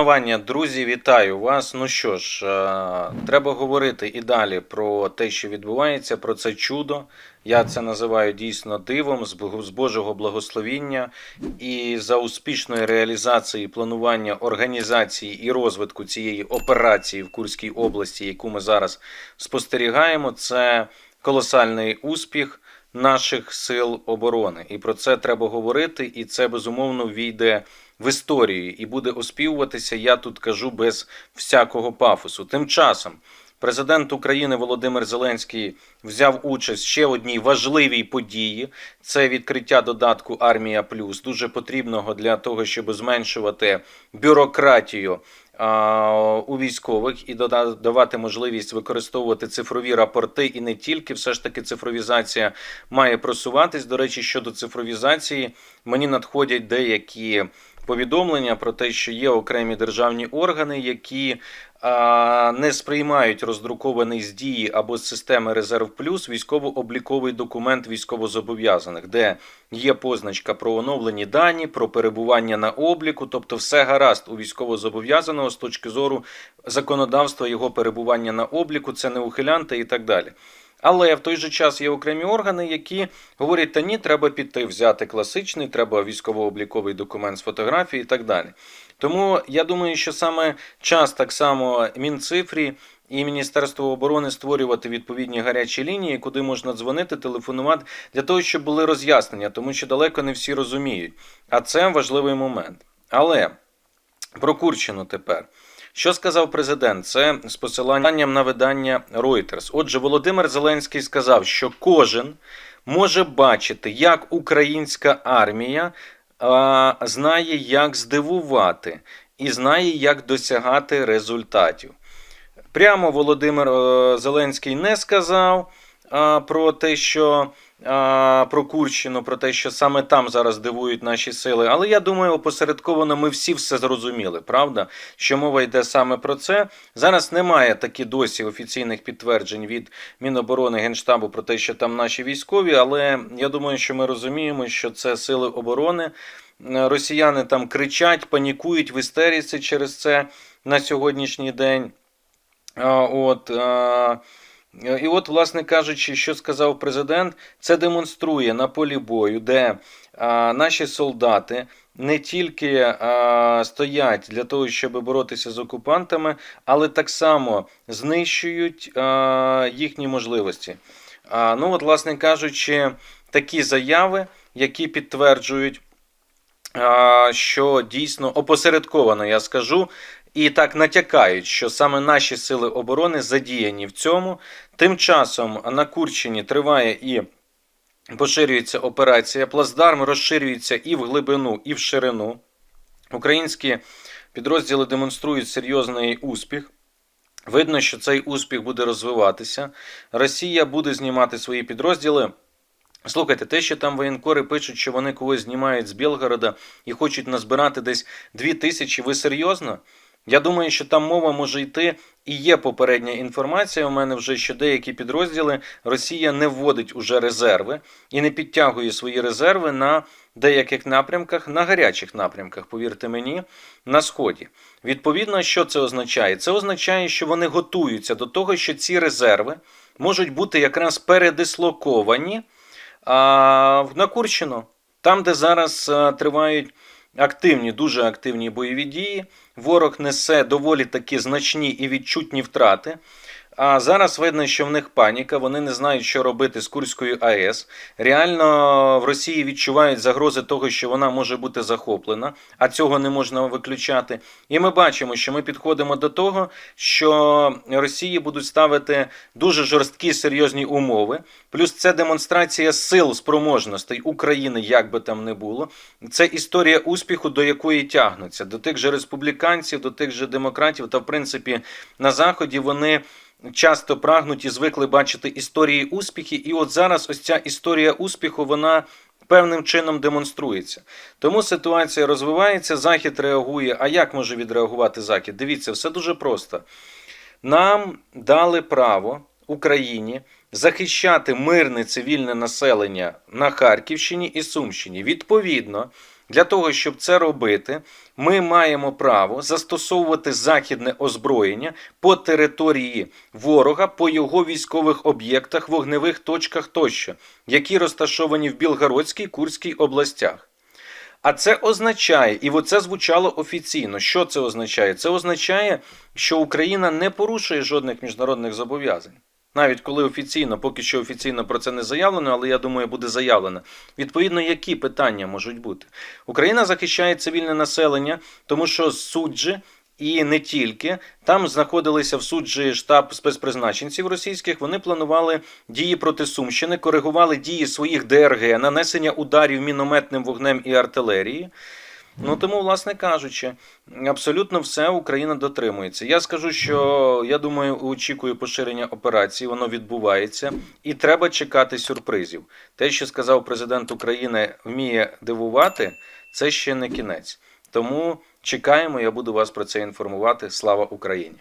Шанування, Друзі, вітаю вас. Ну що ж, е, треба говорити і далі про те, що відбувається, про це чудо. Я це називаю дійсно дивом з Божого благословіння. І за успішної реалізації планування організації і розвитку цієї операції в Курській області, яку ми зараз спостерігаємо, це колосальний успіх наших сил оборони. І про це треба говорити, і це безумовно війде в історію і буде оспівуватися, я тут кажу без всякого пафосу. Тим часом президент України Володимир Зеленський взяв участь ще в одній важливій події. Це відкриття додатку Армія Плюс, дуже потрібного для того, щоб зменшувати бюрократію. У військових і давати можливість використовувати цифрові рапорти, і не тільки все ж таки цифровізація має просуватись. До речі, щодо цифровізації, мені надходять деякі повідомлення про те, що є окремі державні органи, які не сприймають роздрукований з дії або з системи Резерв Плюс військово-обліковий документ військовозобов'язаних, де є позначка про оновлені дані, про перебування на обліку, тобто все гаразд у військовозобов'язаного з точки зору законодавства його перебування на обліку, це не ухилянти і так далі. Але в той же час є окремі органи, які говорять, та ні, треба піти взяти класичний, треба військово-обліковий документ з фотографії і так далі. Тому я думаю, що саме час так само Мінцифрі і Міністерство оборони створювати відповідні гарячі лінії, куди можна дзвонити, телефонувати, для того, щоб були роз'яснення, тому що далеко не всі розуміють. А це важливий момент. Але про Курщину тепер. Що сказав президент? Це з посиланням на видання Reuters. Отже, Володимир Зеленський сказав, що кожен може бачити, як українська армія а, знає, як здивувати, і знає, як досягати результатів. Прямо Володимир е, Зеленський не сказав а, про те, що про Курщину, про те, що саме там зараз дивують наші сили. Але я думаю, опосередковано ми всі все зрозуміли, правда? Що мова йде саме про це. Зараз немає такі досі офіційних підтверджень від Міноборони Генштабу про те, що там наші військові, але я думаю, що ми розуміємо, що це сили оборони. Росіяни там кричать, панікують в істериці через це на сьогоднішній день. От, і от, власне кажучи, що сказав президент, це демонструє на полі бою, де а, наші солдати не тільки а, стоять для того, щоб боротися з окупантами, але так само знищують а, їхні можливості. А, ну, от, власне кажучи, такі заяви, які підтверджують, що дійсно опосередковано, я скажу, і так натякають, що саме наші сили оборони задіяні в цьому. Тим часом на Курщині триває і поширюється операція. Плацдарм розширюється і в глибину, і в ширину. Українські підрозділи демонструють серйозний успіх. Видно, що цей успіх буде розвиватися. Росія буде знімати свої підрозділи. Слухайте, те, що там воєнкори пишуть, що вони когось знімають з Білгорода і хочуть назбирати десь дві тисячі, ви серйозно? Я думаю, що там мова може йти і є попередня інформація. У мене вже що деякі підрозділи Росія не вводить уже резерви і не підтягує свої резерви на деяких напрямках, на гарячих напрямках, повірте мені, на сході. Відповідно, що це означає? Це означає, що вони готуються до того, що ці резерви можуть бути якраз передислоковані а, на Курщину, там, де зараз а, тривають активні, дуже активні бойові дії. Ворог несе доволі такі значні і відчутні втрати. А зараз видно, що в них паніка, вони не знають, що робити з Курською АЕС. Реально в Росії відчувають загрози того, що вона може бути захоплена, а цього не можна виключати. І ми бачимо, що ми підходимо до того, що Росії будуть ставити дуже жорсткі серйозні умови. Плюс це демонстрація сил спроможностей України, як би там не було. Це історія успіху, до якої тягнуться, до тих же республіканців, до тих же демократів. Та в принципі на заході вони часто прагнуть і звикли бачити історії успіхи. І от зараз ось ця історія успіху, вона певним чином демонструється. Тому ситуація розвивається, Захід реагує. А як може відреагувати Захід? Дивіться, все дуже просто. Нам дали право Україні захищати мирне цивільне населення на Харківщині і Сумщині. Відповідно, для того, щоб це робити, ми маємо право застосовувати західне озброєння по території ворога, по його військових об'єктах, вогневих точках тощо, які розташовані в Білгородській Курській областях. А це означає, і це звучало офіційно. Що це означає? Це означає, що Україна не порушує жодних міжнародних зобов'язань. Навіть коли офіційно, поки що офіційно про це не заявлено, але я думаю, буде заявлено. Відповідно, які питання можуть бути? Україна захищає цивільне населення, тому що суджі і не тільки там знаходилися в суджі штаб спецпризначенців російських. Вони планували дії проти Сумщини, коригували дії своїх ДРГ, нанесення ударів мінометним вогнем і артилерії. Ну тому, власне кажучи, абсолютно все Україна дотримується. Я скажу, що я думаю, очікую поширення операції, воно відбувається, і треба чекати сюрпризів. Те, що сказав президент України, вміє дивувати, це ще не кінець. Тому чекаємо. Я буду вас про це інформувати. Слава Україні!